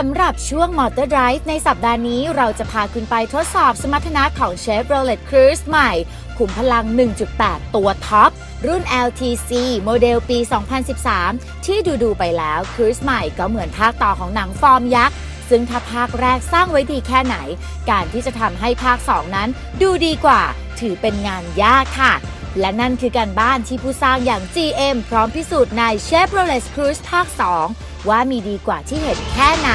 สำหรับช่วง Motor Drive ในสัปดาห์นี้เราจะพาคุณไปทดสอบสมรรถนะของ Chevrolet Cruze ใหม่ ขุมพลัง 1.8 ตัวท็อป รุ่น LTC โมเดลปี 2013 ที่ดูดูๆไปแล้ว Cruze ใหม่ก็เหมือนภาคต่อของหนังฟอร์มยักษ์ ซึ่งถ้าภาคแรกสร้างไว้ดีแค่ไหน การที่จะทำให้ภาค 2 นั้นดูดีกว่า ถือเป็นงานยากค่ะ และนั่นคือการบ้านที่ผู้สร้างอย่าง GM พร้อมพิสูจน์ใน Chevrolet Cruze ภาค 2 ว่ามีดีกว่าที่เห็นแค่ไหน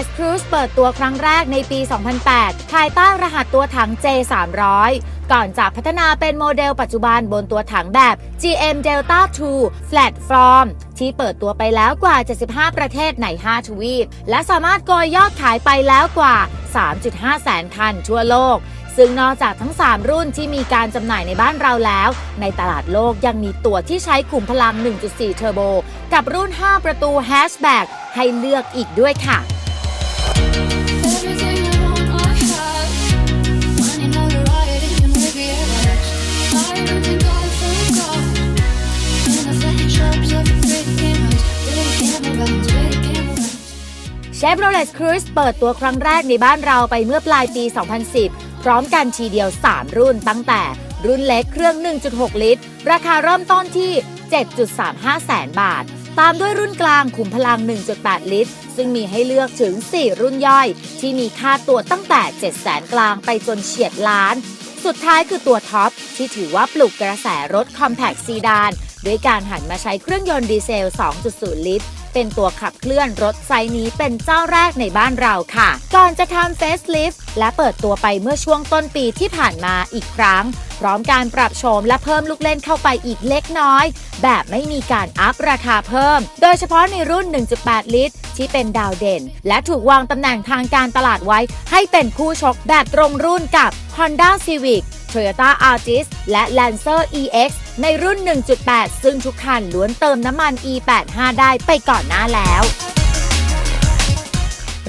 Chevrolet Cruze เปิดตัวครั้งแรกในปี 2008 ภายใต้รหัสตัวถัง J300 ก่อนจะพัฒนาเป็นโมเดลปัจจุบันบนตัวถังแบบ GM Delta 2 Flat Form ที่เปิดตัวไปแล้วกว่า 75 ประเทศใน 5 ทวีป และสามารถโกยยอดขายไปแล้วกว่า 3.5 แสนคันทั่วโลก ซึ่งนอกจากทั้ง 3 รุ่นที่มีการจำหน่ายในบ้านเราแล้ว ในตลาดโลกยังมีตัวที่ใช้ขุมพลัง 1.4 เทอร์โบ กับรุ่น 5 ประตูแฮชแบ็กให้เลือกอีกด้วยค่ะ Chevrolet Cruze เปิดตัวครั้งแรกในบ้านเราไปเมื่อปลายปี 2010 พร้อมกันทีเดียว 3 รุ่นตั้งแต่รุ่นเล็กเครื่อง 1.6 ลิตร ราคาเริ่มต้นที่ 7.35 แสนบาท ตามด้วยรุ่นกลางขุมพลัง 1.8 ลิตร ซึ่งมีให้เลือกถึง 4 รุ่นย่อย ที่มีค่าตัวตั้งแต่ 7 แสนกลางไปจนเฉียดล้าน สุดท้ายคือตัวท็อป ที่ถือว่าปลุกกระแสรถคอมแพคซีดาน ด้วยการหันมาใช้เครื่องยนต์ดีเซล 2.0 ลิตร เป็นตัวขับเคลื่อนรถไซนี้เป็นเจ้าแรกในบ้านเราค่ะ ก่อนจะทำเฟสลิฟต์และเปิดตัวไปเมื่อช่วงต้นปีที่ผ่านมาอีกครั้ง พร้อมการปรับโฉมและเพิ่มลูกเล่นเข้าไปอีกเล็กน้อย แบบไม่มีการอัพราคาเพิ่ม โดยเฉพาะในรุ่น 1.8 ลิตร ที่เป็นดาวเด่น และถูกวางตำแหน่งทางการตลาดไว้ ให้เป็นคู่ชกแบบตรงรุ่นกับ Honda Civic Toyota Altis และ Lancer EX ในรุ่น 1.8 ซึ่งทุกคันล้วนเติมน้ำมัน E85 ได้ไปก่อนหน้าแล้ว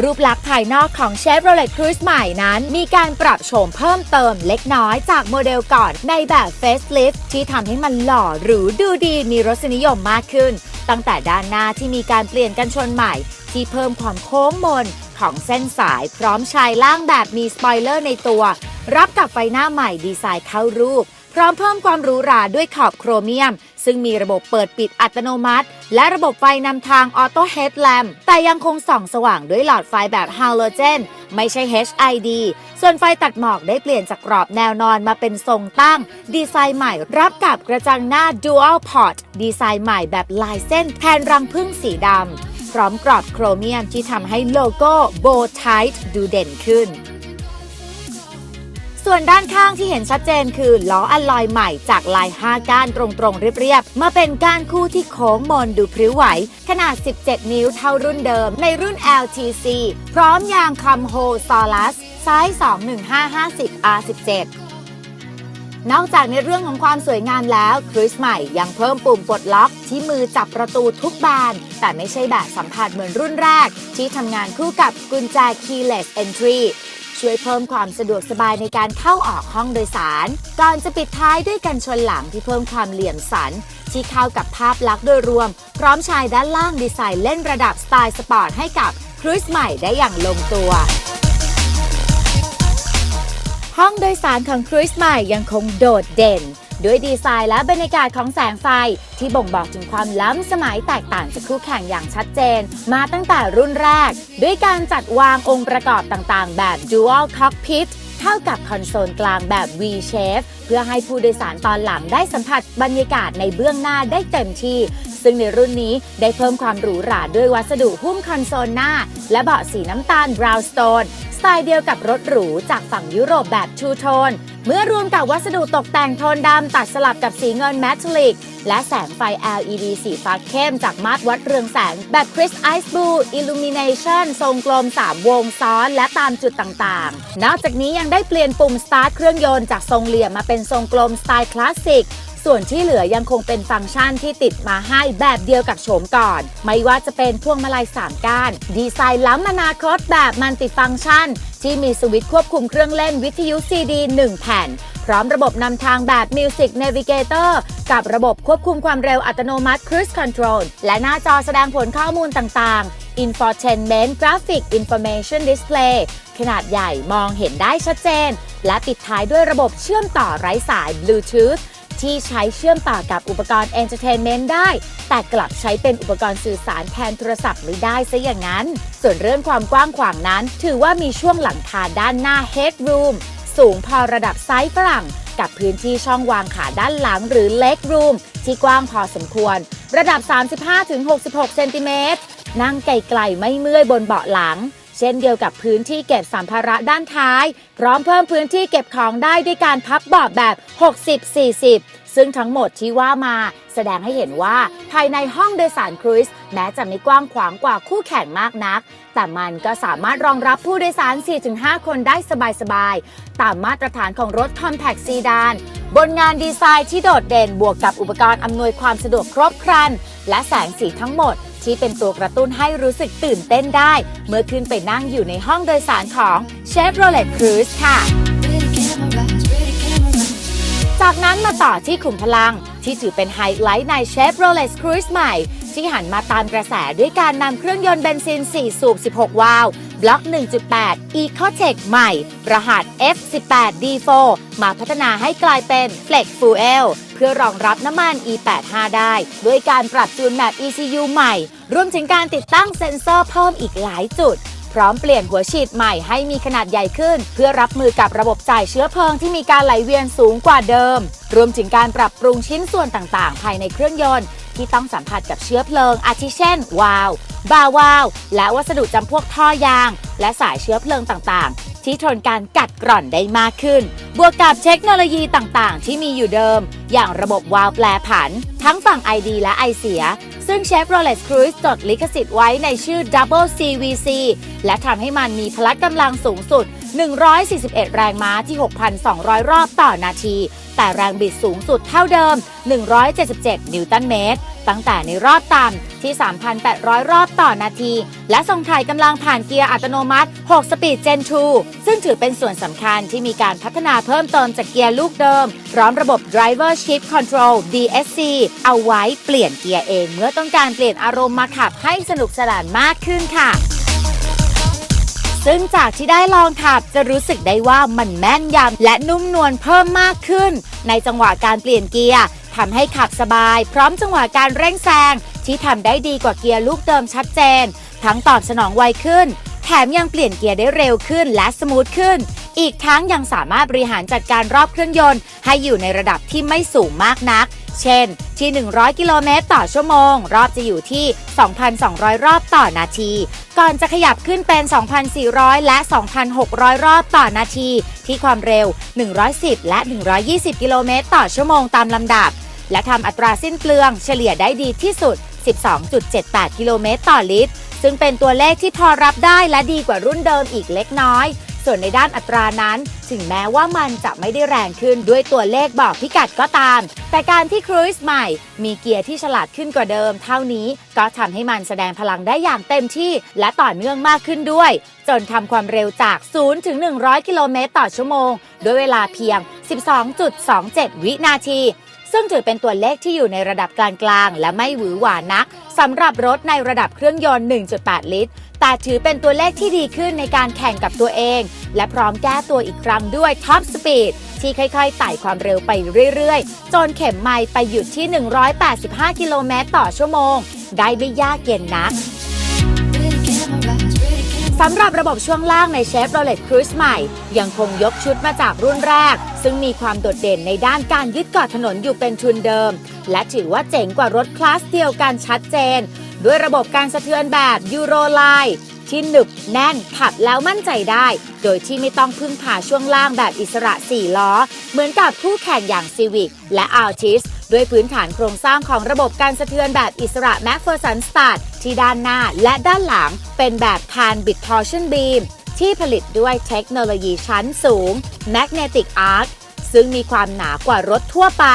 รูปลักษณ์ภายนอกของ Chevrolet Cruze ใหม่นั้น มีการปรับโฉมเพิ่มเติมเล็กน้อยจากโมเดลก่อนในแบบ Facelift ที่ทำให้มันหล่อหรูดูดีมีรสนิยมมากขึ้น ตั้งแต่ด้านหน้าที่มีการเปลี่ยนกันชนใหม่ ที่เพิ่มความโค้งมนของเส้นสายพร้อมชายล่างแบบมีสปอยเลอร์ในตัว รับกับไฟหน้าใหม่ดีไซน์เข้ารูป พร้อมเพิ่มความหรูหราด้วยขอบโครเมียม ซึ่งมีระบบเปิดปิดอัตโนมัติ และระบบไฟนำทางออโต้เฮดแลมแต่ยังคงส่องสว่างด้วยหลอดไฟแบบฮาโลเจนไม่ใช่ HID ส่วนไฟตัดหมอกได้เปลี่ยนจากกรอบแนวนอนมาเป็นทรงตั้ง ดีไซน์ใหม่รับกับกระจังหน้า Dual Port ดีไซน์ใหม่แบบลายเส้นแทนรังผึ้งสีดำพร้อมกรอบโครเมียมที่ทำให้โลโก้ Bow Tight ดูเด่นขึ้น ส่วนด้านข้างที่เห็นชัดเจนคือล้ออัลลอยใหม่จากลาย 5 ก้านตรงๆ เรียบๆ มาเป็นก้านคู่ที่โค้งมนดูพริ้วไหว ขนาด 17 นิ้วเท่ารุ่นเดิม ในรุ่น LTC พร้อมยางคัมโฮซอลัสไซส์21550 R17 นอกจากในเรื่องของความสวยงามแล้วคริสใหม่ยังเพิ่มปุ่มปลดล็อกที่มือจับประตูทุกบาน แต่ไม่ใช่แบบสัมผัสเหมือนรุ่นแรก ที่ทำงานคู่กับกุญแจ keyless entry ช่วยเพิ่มความสะดวกสบายในการเข้าออกห้องโดยสาร ก่อนจะปิดท้ายด้วยกันชนหลังที่เพิ่มความเหลี่ยมสัน ที่เข้ากับภาพลักษณ์โดยรวม พร้อมชายด้านล่างดีไซน์เล่นระดับสไตล์สปอร์ตให้กับครูซใหม่ได้อย่างลงตัว ห้องโดยสารของครูซใหม่ยังคงโดดเด่น ด้วยดีไซน์และบรรยากาศของแสงไฟ ที่บ่งบอกถึงความล้ำสมัยแตกต่างจากคู่แข่งอย่างชัดเจน มาตั้งแต่รุ่นแรก ด้วยการจัดวางองค์ประกอบต่างๆ แบบ Dual Cockpit เท่ากับคอนโซลกลางแบบ V shape เพื่อให้ผู้โดยสารตอนหลังได้สัมผัสบรรยากาศในเบื้องหน้าได้เต็มที่ ซึ่งในรุ่นนี้ได้เพิ่มความหรูหราด้วยวัสดุหุ้มคอนโซลหน้า และเบาะสีน้ำตาลบราวน์สโตนสไตล์เดียวกับรถหรูจากฝั่งยุโรปแบบทูโทน เมื่อรวมกับวัสดุตกแต่งโทนดำตัดสลับกับสีเงินแมทลลิก และแสงไฟ LED สีฟ้าเข้มจากมาตรวัดเรืองแสง แบบ Chris Ice Blue Illumination ทรงกลม 3 วงซ้อนและตามจุดต่างๆ นอกจากนี้ยังได้เปลี่ยนปุ่ม Start เครื่องยนต์จากทรงเหลี่ยมมาเป็นทรงกลมสไตล์คลาสสิกส่วนที่เหลือยังคงเป็นฟังก์ชันที่ติดมาให้แบบเดียวกับโฉมก่อน ไม่ว่าจะเป็นพวงมาลัย3ก้าน ดีไซน์ล้ำอนาคตแบบมันติฟังก์ชัน ที่มีสวิตช์ควบคุมเครื่องเล่นวิทยุซีดี1แผ่น พร้อมระบบนำทางแบบ Music Navigator กับระบบควบคุมความเร็วอัตโนมัติ Cruise Control และหน้าจอแสดงผลข้อมูลต่าง ๆ Infotainment Graphic Information Display ขนาดใหญ่มองเห็นได้ชัดเจน และปิดท้ายด้วยระบบเชื่อมต่อไร้สาย Bluetooth ที่ใช้เชื่อมต่อกับอุปกรณ์ Entertainment ได้ แต่กลับใช้เป็นอุปกรณ์สื่อสารแทนโทรศัพท์ไม่ได้ซะอย่างนั้น ส่วนเรื่องความกว้างขวางนั้น ถือว่ามีช่วงหลังคาด้านหน้า Headroom สูงพอระดับไซส์ฝรั่ง กับพื้นที่ช่องวางขาด้านหลังหรือ Leg Room ที่กว้างพอสมควร ระดับ 35-66 เซนติเมตรนั่งไกลๆไม่เมื่อยบนเบาะหลัง เช่นเดียวกับพื้นที่เก็บสัมภาระด้านท้าย พร้อมเพิ่มพื้นที่เก็บของได้ด้วยการพับเบาะแบบ 60-40 ซึ่งทั้งหมดที่ว่ามา แสดงให้เห็นว่าภายในห้องโดยสารครูซแม้จะไม่กว้างขวางกว่าคู่แข่งมากนัก แต่มันก็สามารถรองรับผู้โดยสาร 4-5 คนได้สบายๆ ตามมาตรฐานของรถ Compact Sedan บนงานดีไซน์ที่โดดเด่นบวกกับอุปกรณ์อำนวยความสะดวกครบครัน และแสงสีทั้งหมด ที่เป็นตัวกระตุ้นให้รู้สึกตื่นเต้นได้ เมื่อขึ้นไปนั่งอยู่ในห้องโดยสารของ Chevrolet Cruze ค่ะ จากนั้นมาต่อที่ขุมพลัง ที่ถือเป็นไฮไลท์ใน Chevrolet Cruze ใหม่ ที่หันมาตามกระแสด้วยการนำเครื่องยนต์เบนซิน 4 สูบ 16 วาล์ว บล็อก 1.8 EcoTech ใหม่ รหัส F18D4 มาพัฒนาให้กลายเป็น Flex Fuel เพื่อรองรับน้ำมัน E85 ได้ ด้วยการปรับจูนแมป ECU ใหม่ รวมถึงการติดตั้งเซ็นเซอร์เพิ่มอีกหลายจุด พร้อมเปลี่ยนหัวฉีดใหม่ให้มีขนาดใหญ่ขึ้น เพื่อรับมือกับระบบจ่ายเชื้อเพลิงที่มีการไหลเวียนสูงกว่าเดิม รวมถึงการปรับปรุงชิ้นส่วนต่างๆ ภายในเครื่องยนต์ ที่ต้องสัมผัสกับเชื้อเพลิง อาทิเช่น วาล์วบาวาล์วและวัสดุจำพวกท่อยาง และสายเชื้อเพลิงต่างๆ ที่ทนการกัดกร่อนได้มากขึ้น บวกกับเทคโนโลยีต่างๆ ที่มีอยู่เดิม อย่างระบบวาล์วแปรผัน ทั้งฝั่ง ID และ I เสีย ซึ่ง Chevrolet Cruze จดลิขสิทธิ์ไว้ในชื่อ Double CVC และทำให้มันมีพละกำลังสูงสุด 141 แรงม้าที่ 6,200 รอบต่อนาที แต่แรงบิดสูงสุดเท่าเดิม 177 นิวตันเมตร ตั้งแต่ในรอบต่ำที่ 3,800 รอบต่อนาที และส่งถ่ายกำลังผ่านเกียร์อัตโนมัติ 6 สปีด Gen 2ซึ่งถือเป็นส่วนสำคัญที่มีการพัฒนาเพิ่มเติมจากเกียร์ลูกเดิม พร้อมระบบ Driver Shift Control DSC เอาไว้เปลี่ยนเกียร์เอง เมื่อต้องการเปลี่ยนอารมณ์มาขับให้สนุกสนานมากขึ้นค่ะ ซึ่งจากที่ได้ลองขับจะรู้สึกได้ว่ามันแม่นยำและนุ่มนวลเพิ่มมากขึ้น ในจังหวะการเปลี่ยนเกียร์ทำให้ขับสบาย พร้อมจังหวะการเร่งแซงที่ทำได้ดีกว่าเกียร์ลูกเดิมชัดเจน ทั้งตอบสนองไวขึ้น แถมยังเปลี่ยนเกียร์ได้เร็วขึ้นและสมูทขึ้น อีกทั้งยังสามารถบริหารจัดการรอบเครื่องยนต์ ให้อยู่ในระดับที่ไม่สูงมากนัก เช่น ที่ 100 กิโลเมตรต่อชั่วโมง รอบจะอยู่ที่ 2,200 รอบต่อนาที ก่อนจะขยับขึ้นเป็น 2,400 และ 2,600 รอบต่อนาที ที่ความเร็ว 110 และ 120 กิโลเมตรต่อชั่วโมงตามลำดับ และทำอัตราสิ้นเปลืองเฉลี่ยได้ดีที่สุด 12.78 กิโลเมตรต่อลิตร ซึ่งเป็นตัวเลขที่พอรับได้และดีกว่ารุ่นเดิมอีกเล็กน้อย ส่วนในด้านอัตรานั้น ถึงแม้ว่ามันจะไม่ได้แรงขึ้นด้วยตัวเลขบอกพิกัดก็ตาม แต่การที่ครูซใหม่ มีเกียร์ที่ฉลาดขึ้นกว่าเดิม เท่านี้ก็ทำให้มันแสดงพลังได้อย่างเต็มที่ และต่อเนื่องมากขึ้นด้วย จนทำความเร็วจาก 0 ถึง 100 กิโลเมตรต่อชั่วโมง ด้วยเวลาเพียง 12.27 วินาทีซึ่งถือเป็นตัวเลขที่อยู่ในระดับกลางๆ และไม่หวือหวานักสำหรับรถในระดับเครื่องยนต์ 1.8 ลิตร แต่ถือเป็นตัวเลขที่ดีขึ้นในการแข่งกับตัวเอง และพร้อมแก้ตัวอีกครั้งด้วยท็อปสปีดที่ค่อยๆไต่ความเร็วไปเรื่อยๆ จนเข็มไมล์ไปหยุดที่ 185 กิโลเมตรต่อชั่วโมง ได้ไม่ยากเย็นนักสำหรับระบบช่วงล่างใน Chevrolet Cruze ใหม่ ยังคงยกชุดมาจากรุ่นแรก ซึ่งมีความโดดเด่นในด้านการยึดเกาะถนนอยู่เป็นทุนเดิม และถือว่าเจ๋งกว่ารถคลาสเดียวกันชัดเจน ด้วยระบบการสะเทือนแบบยูโรไลที่หนึบแน่นขับแล้วมั่นใจได้ โดยที่ไม่ต้องพึ่งพาช่วงล่างแบบอิสระ 4 ล้อ เหมือนกับคู่แข่งอย่าง Civic และ Altis ด้วยพื้นฐานโครงสร้างของระบบการสะเทือนแบบอิสระ MacPherson Start ที่ด้านหน้าและด้านหลังเป็นแบบคาน Bit Torsion Beam ที่ผลิตด้วยเทคโนโลยีชั้นสูง Magnetic Arc ซึ่งมีความหนากว่ารถทั่วไป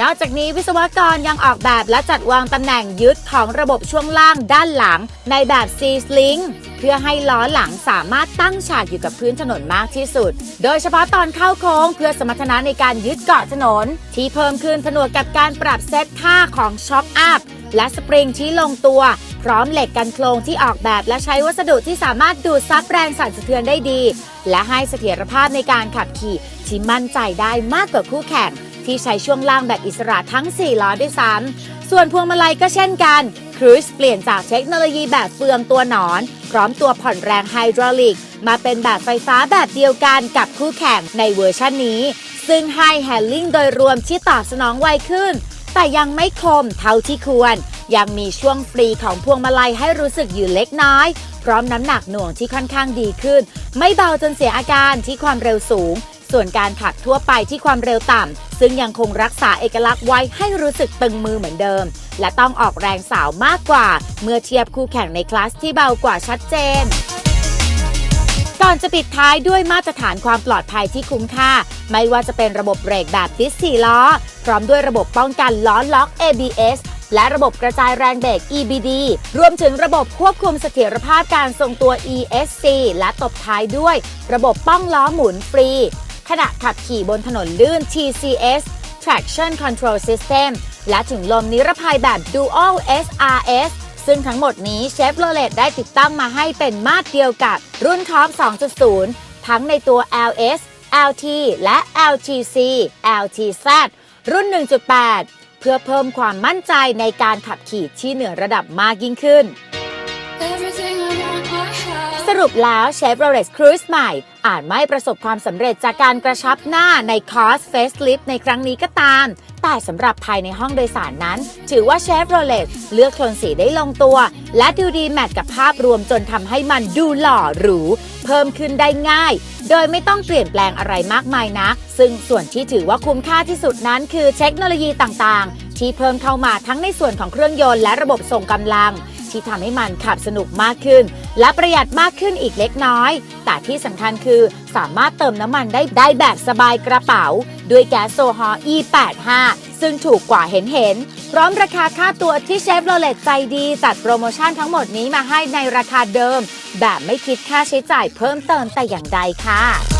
นอกจากนี้วิศวกรยังออกแบบและจัดวางตำแหน่งยึดของระบบช่วงล่างด้านหลัง ในแบบ C-Sling เพื่อให้ล้อหลังสามารถตั้งฉากอยู่กับพื้นถนนมากที่สุด โดยเฉพาะตอนเข้าโค้งเพื่อสมรรถนะในการยึดเกาะถนน ที่เพิ่มขึ้นผนวกกับการปรับเซตค่าของช็อคอัพและสปริงที่ลงตัว พร้อมเหล็กกันโครงที่ออกแบบและใช้วัสดุที่สามารถดูดซับแรงสั่นสะเทือนได้ดี และให้เสถียรภาพในการขับขี่ที่มั่นใจได้มากกว่าคู่แข่ง ที่ใช้ช่วงล่างแบบอิสระทั้ง 4 ล้อด้วยซ้ำส่วนพวงมาลัยก็เช่นกันครูซเปลี่ยนจากเทคโนโลยีแบบเฟืองตัวหนอน พร้อมตัวผ่อนแรงไฮดรอลิก มาเป็นแบบไฟฟ้าแบบเดียวกันกับคู่แข่งในเวอร์ชันนี้ ซึ่งให้แฮนลิ่งโดยรวมที่ตอบสนองไวขึ้น แต่ยังไม่คมเท่าที่ควร ยังมีช่วงฟรีของพวงมาลัยให้รู้สึกอยู่เล็กน้อยพร้อมน้ำหนักหน่วงที่ค่อนข้างดีขึ้น ไม่เบาจนเสียอาการที่ความเร็วสูง ส่วนการขับทั่วไปที่ความเร็วต่ำ ซึ่งยังคงรักษาเอกลักษณ์ไว้ให้รู้สึกตึงมือเหมือนเดิม และต้องออกแรงสาวมากกว่า เมื่อเทียบคู่แข่งในคลาสที่เบากว่าชัดเจน ก่อนจะปิดท้ายด้วยมาตรฐานความปลอดภัยที่คุ้มค่า ไม่ว่าจะเป็นระบบเบรกแบบดิส4ล้อ พร้อมด้วยระบบป้องกันล้อล็อก ABS และระบบกระจายแรงเบรก EBD รวมถึงระบบควบคุมเสถียรภาพการทรงตัว ESC และตบท้ายด้วย ระบบป้องล้อหมุนฟรี ขณะขับขี่บนถนนลื่น TCS Traction Control System และถึงลมนิรภัยแบบ Dual SRS ซึ่งทั้งหมดนี้เชฟโรเลตได้ติดตั้งมาให้เป็นมาตรเดียวกับรุ่นท็อป2.0 ทั้งในตัว LS LT และ LTC LTZ รุ่น 1.8 เพื่อเพิ่มความมั่นใจในการขับขี่ที่เหนือระดับมากยิ่งขึ้น รุปแล้ว Chevrolet Cruze ใหม่ อาจไม่ประสบความสำเร็จจากการกระชับหน้าในคอส Facelift ในครั้งนี้ก็ตาม แต่สำหรับภายในห้องโดยสารนั้น ถือว่า Chevrolet เลือกโทนสีได้ลงตัว และดูดีแมทกับภาพรวมจนทำให้มันดูหล่อหรู เพิ่มขึ้นได้ง่าย โดยไม่ต้องเปลี่ยนแปลงอะไรมากมายนัก ซึ่งส่วนที่ถือว่าคุ้มค่าที่สุดนั้น คือเทคโนโลยีต่างๆ ที่เพิ่มเข้ามาทั้งในส่วนของเครื่องยนต์และระบบส่งกำลัง ที่ทำให้มันขับสนุกมากขึ้น และประหยัดมากขึ้นอีกเล็กน้อย แต่ที่สำคัญคือสามารถเติมน้ำมันได้ได้แบบสบายกระเป๋า ด้วยแก๊สโซฮอล์ E85 ซึ่งถูกกว่าเห็นเห็นๆพร้อมราคาค่าตัวที่เชฟโรเลตใจดีจัดโปรโมชั่นทั้งหมดนี้มาให้ในราคาเดิม แบบไม่คิดค่าใช้จ่ายเพิ่มเติมแต่อย่างใดค่ะ